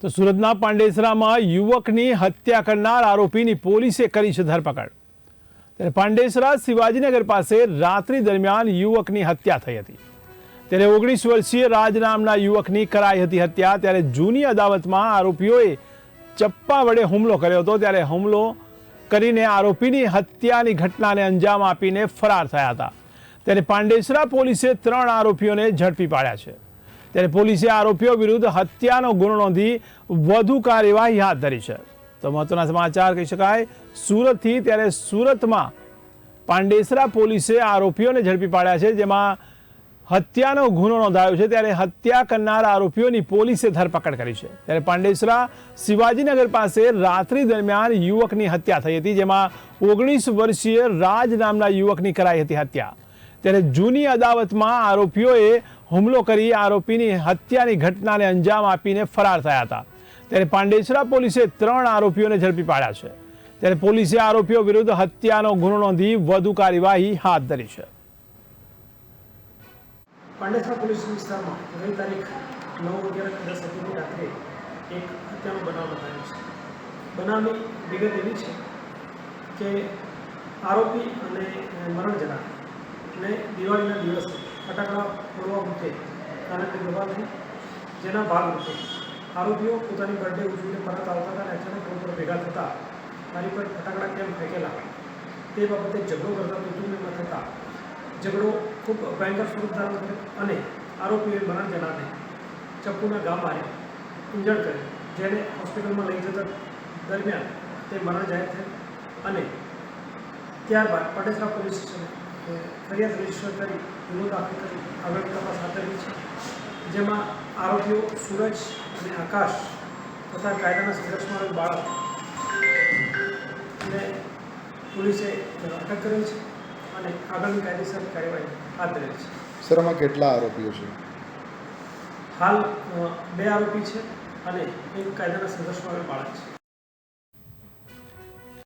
તો સુરતના પાંડેસરામાં યુવકની હત્યા કરનાર આરોપીની પોલીસે કરી છે ધરપકડ. ત્યારે પાંડેસરા શિવાજીનગર પાસે રાત્રિ દરમિયાન યુવકની હત્યા થઈ હતી. ત્યારે ઓગણીસ વર્ષીય રાજ નામના યુવકની કરાઈ હતી હત્યા. ત્યારે જૂની અદાવતમાં આરોપીઓએ ચપ્પા વડે હુમલો કર્યો હતો. ત્યારે હુમલો કરીને આરોપીની હત્યાની ઘટનાને અંજામ આપીને ફરાર થયા હતા. ત્યારે પાંડેસરા પોલીસે ત્રણ આરોપીઓને ઝડપી પાડ્યા છે. ત્યારે પોલીસે આરોપીઓ વિરુદ્ધ હત્યાનો ગુનો નોંધી વધુ કાર્યવાહી હાથ ધરી છે. તો મહત્વના સમાચાર કહી શકાય, સુરતથી ત્યારે સુરતમાં પાંડેસરા પોલીસે આરોપીઓને ઝડપી પાડ્યા છે, જેમાં હત્યાનો ગુનો નોંધાયો છે, ત્યારે હત્યા કરનાર આરોપીઓની પોલીસે ધરપકડ કરી છે. ત્યારે પાંડેસરા શિવાજીનગર પાસે રાત્રિ દરમિયાન યુવકની હત્યા થઈ હતી, જેમાં ઓગણીસ વર્ષીય રાજ નામના યુવકની કરાઈ હતી હત્યા. ત્યારે જૂની અદાવતમાં આરોપીઓએ હુમલો કરી આરોપીની હત્યાની ઘટનાને અંજામ આપીને ફરાર થયા હતા. ત્યારે પાંડેસરા પોલીસે ત્રણ આરોપીઓને ઝડપી પાડ્યા છે. ત્યારે પોલીસે આરોપીઓ વિરુદ્ધ હત્યાનો ગુનો નોંધી વધુ કાર્યવાહી હાથ ધરી છે. પાંડેસરા પોલીસ વિસ્તારમાં ગઈ તારીખ નવ અગિયાર દસ અગિયારની રાત્રે એક હત્યાનો બનાવ બતાવ્યો છે. બનાવની વિગત એવી છે કે આરોપી અને મરણ જનાર ને દિવાળીના દિવસે ફટાકડા ફોડવા મૂકે, કારણ ગવા થઈ જેના ભાગરૂપે આરોપીઓ પોતાની બર્થડે ઉજવીને પરત આવતા હતા અને અચાનક રોડ પર ભેગા થતા. મારી પર ફટાકડા કેમ ફેંકેલા? તે બાબતે ઝઘડો કરતા કુટુંબમાં થતા. ઝઘડો ખૂબ ભયંકર સ્વરૂપ ધારણ કર્યો અને આરોપીઓએ મરણ જનારને ચપ્પુના ગામ માર્યા ઇન્જર્ડ કર્યો જેને હોસ્પિટલમાં લઈ જતા દરમિયાન તે મરણ જાહેર થયું અને ત્યારબાદ પટેસરા પોલીસ સ્ટેશને ફરિયાદ રજિસ્ટર કરી ગુનો દાખલ કરી આગળ તપાસ હાથ ધરી છે. જેમાં આરોપીઓ સૂરજ અને આકાશ તથા કાયદાના સંઘર્ષમાં આવેલ બાળક ને પોલીસે અટક કરેલ છે અને આગળની કાયદેસર કાર્યવાહી હાથ ધરેલ છે. સર આમાં કેટલા આરોપીઓ છે? હાલ બે આરોપી છે અને એક કાયદાના સંઘર્ષમાં આવેલ બાળક છે.